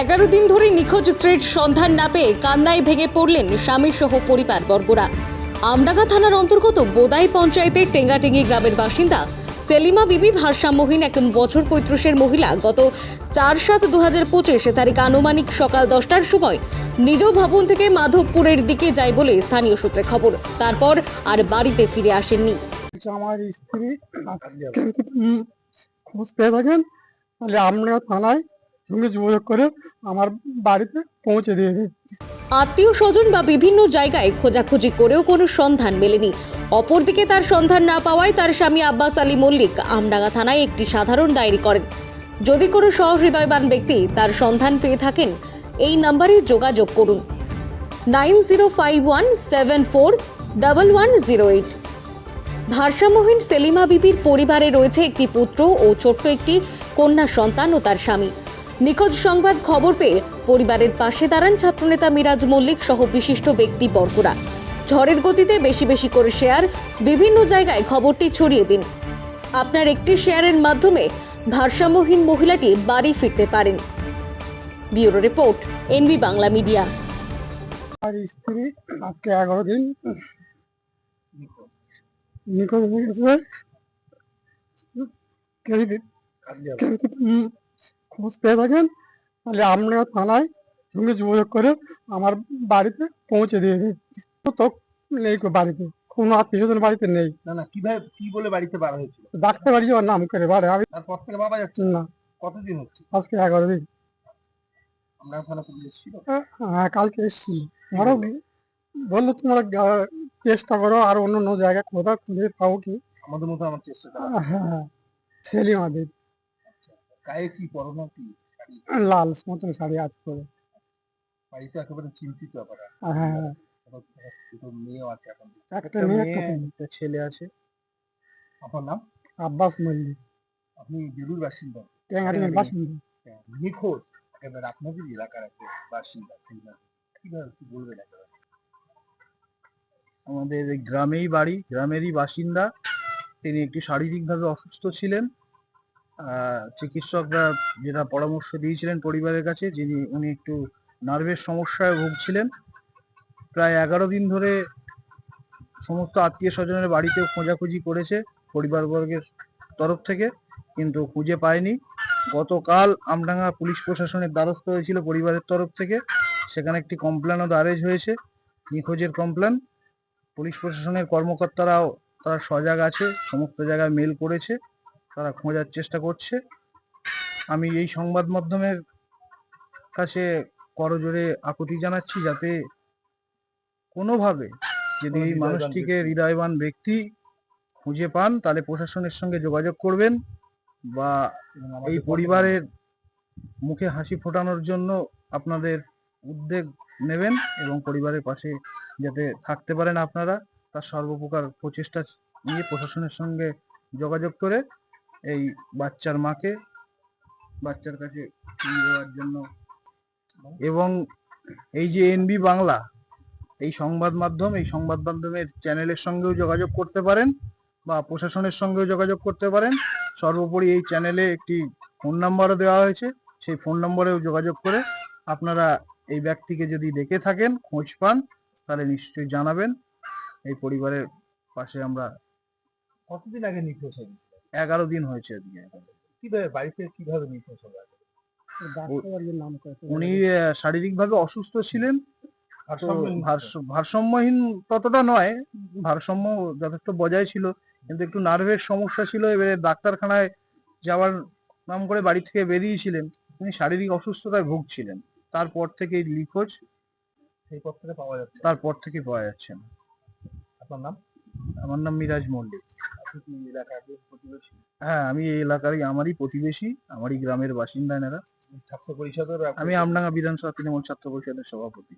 এগারো দিন ধরে নিখোঁজ স্ত্রীর সন্ধান না পেয়ে কান্নায় ভেঙে পড়লেন স্বামী সহ পরিবার বর্গরা। আমডাঙ্গা থানার অন্তর্গত বোদাই পঞ্চায়েতের টেঙ্গাটেঙ্গি গ্রামের বাসিন্দা সেলিমা বিবি ভারসাম্যহীন এক বছর পঁয়ত্রিশের মহিলা। গত চার সাত দু হাজার পঁচিশে তারিখ আনুমানিক সকাল দশটার সময় নিজ ভবন থেকে মাধবপুরের দিকে যায় বলে স্থানীয় সূত্রে খবর। তারপর আর বাড়িতে ফিরে আসেননি। আমার স্ত্রী খোঁজ পেয়ে থাকেন, তাহলে আমরা থানায় সঙ্গে যোগাযোগ করে আমার বাড়িতে পৌঁছে দিয়ে দিই আত্মীয় স্বজন বা বিভিন্ন জায়গায় খোঁজাখুঁজি করেও কোনো সন্ধান মেলেনি। অপরদিকে তার সন্ধান না পাওয়ায় তার স্বামী আব্বাস আলী মল্লিক আমডাঙ্গা থানায় একটি সাধারণ ডায়েরি করেন। যদি কোনো সহৃদয়বান ব্যক্তি তার সন্ধান পেয়ে থাকেন, এই নাম্বারে যোগাযোগ করুন। Nine zero five one seven four double one zero eight. ভারসাম্যহীন সেলিমা বিবির পরিবারে রয়েছে একটি পুত্র ও ছোট্ট একটি কন্যা সন্তান ও তার স্বামী। নিখোঁজ সংবাদ খবর পেয়ে পরিবারের পাশে দাঁড়ান ছাত্রনেতা মিরাজ মল্লিক সহ বিশিষ্ট ব্যক্তি বর্গরা ঝড়ের গতিতে বেশি বেশি করে শেয়ার, বিভিন্ন জায়গায় খবরটি ছড়িয়ে দিন। আপনার একটি শেয়ারের মাধ্যমে ভারসাম্যহীন মহিলাটি বাড়ি ফিরতে পারেন। Bureau report, NB Bangla media. আর স্ত্রী আজকে এগারো দিন নিখোঁজ হয়ে গেছে খোঁজ পেয়ে থাকেন তাহলে আমরা থানায় সঙ্গে যোগাযোগ করে আমার বাড়িতে পৌঁছে দিয়ে দিই তো নেই বাড়িতে কোনো আত্মীয় বাড়িতে নেই না না কীভাবে কি বলে বাড়িতে বার হয়েছিল ডাক্তার বাড়ি যাওয়ার নাম করে বাড়ে আমি তারপর থেকে বাবা যাচ্ছে না কতদিন হচ্ছে আজকে এগারো দিন আমরা থানা পুলিশ ছিল হ্যাঁ কালকে এসেছিল আমারও বলল তোমরা চেষ্টা করো আর অন্য অন্য জায়গায় কোথাও খুঁজে পাও কি? আমাদের মতো আমার চেষ্টা করা হ্যাঁ সেলিমা দেব গায়ে কি পরনা কি? লাল মতন শাড়ি আজ করে বাড়িতে একেবারে চিন্তিত ব্যাপার। হ্যাঁ দুটো মেয়েও আছে এখন। একটা মেয়ে একটা ছেলে। আছে। আপনার নাম? আব্বাস মল্লিক। আপনি বেলুর বাসিন্দা? ট্যাঙ্গারির বাসিন্দা। নিখোঁজ। একেবারে আপনাদের এলাকার একটা বাসিন্দা কীভাবে কি বলবেন একেবারে? আমাদের গ্রামেই বাড়ি, গ্রামেরই বাসিন্দা। তিনি একটি শারীরিকভাবে অসুস্থ ছিলেন। চিকিৎসকরা যেটা পরামর্শ দিয়েছিলেন পরিবারের কাছে, যিনি, উনি একটু নার্ভের সমস্যায় ভুগছিলেন। প্রায় এগারো দিন ধরে সমস্ত আত্মীয় স্বজনের বাড়িতেও খোঁজাখুঁজি করেছে পরিবারবর্গের তরফ থেকে, কিন্তু খুঁজে পায়নি। গতকাল আমডাঙ্গা পুলিশ প্রশাসনের দ্বারস্থ হয়েছিল পরিবারের তরফ থেকে। সেখানে একটি কমপ্লেনও দারেজ হয়েছে, নিখোঁজের কমপ্লেন। পুলিশ প্রশাসনের কর্মকর্তারাও তারা সজাগ আছে সমস্ত জায়গায় মেল করেছে তারা খোঁজার চেষ্টা করছে। আমি এই সংবাদ মাধ্যমের কাছে করজোরে আকুতি জানাচ্ছি যাতে কোনোভাবে যদি এই মানুষটিকে হৃদয়বান ব্যক্তি খুঁজে পান তাহলে প্রশাসনের সঙ্গে যোগাযোগ করবেন বা এই পরিবারের মুখে হাসি ফোটানোর জন্য আপনাদের উদ্যোগ নেবেন এবং পরিবারের পাশে যাতে থাকতে পারেন আপনারা, তার সর্বপ্রকার প্রচেষ্টা নিয়ে প্রশাসনের সঙ্গে যোগাযোগ করে এই বাচ্চার মাকে, বাচ্চার কাছে দেওয়ার জন্য। এবং এই যে এনবি বাংলা, এই সংবাদ মাধ্যম, এই সংবাদ মাধ্যমের চ্যানেলের সঙ্গেও যোগাযোগ করতে পারেন বা প্রশাসনের সঙ্গেও যোগাযোগ করতে পারেন। সর্বোপরি এই চ্যানেলে একটি ফোন নাম্বারও দেওয়া হয়েছে, সেই ফোন নম্বরেও যোগাযোগ করে আপনারা এই ব্যক্তিকে যদি দেখে থাকেন খোঁজ পান তাহলে নিশ্চয়ই জানাবেন। এই পরিবারের পাশে আমরা কতদিন আগে নিখোঁজ হয়ে এগারো দিন হয়েছে আজকে। কীভাবে বাড়িতে কীভাবে নিখোঁজ করে উনি শারীরিকভাবে অসুস্থ ছিলেন। ভারসাম্যহীন ভারস- ভারসাম্যহীন ততটা নয় ভারসাম্য যথেষ্ট বজায় ছিল। কিন্তু একটু নার্ভের সমস্যা ছিল এবারে ডাক্তারখানায় যাওয়ার নাম করে বাড়ি থেকে বেরিয়েছিলেন। তিনি শারীরিক অসুস্থতায় ভুগছিলেন। তারপর থেকেই লিখোজ সেই পর থেকে পাওয়া যাচ্ছে। তারপর থেকে পাওয়া যাচ্ছে। না আপনার নাম? আমার নাম মিরাজ মল্লিক। হ্যাঁ আমি এই এলাকারই আমারই প্রতিবেশী আমারই গ্রামের বাসিন্দা এনারা। ছাত্র পরিষদের আমি আমডাঙ্গা বিধানসভা তৃণমূল ছাত্র পরিষদের সভাপতি।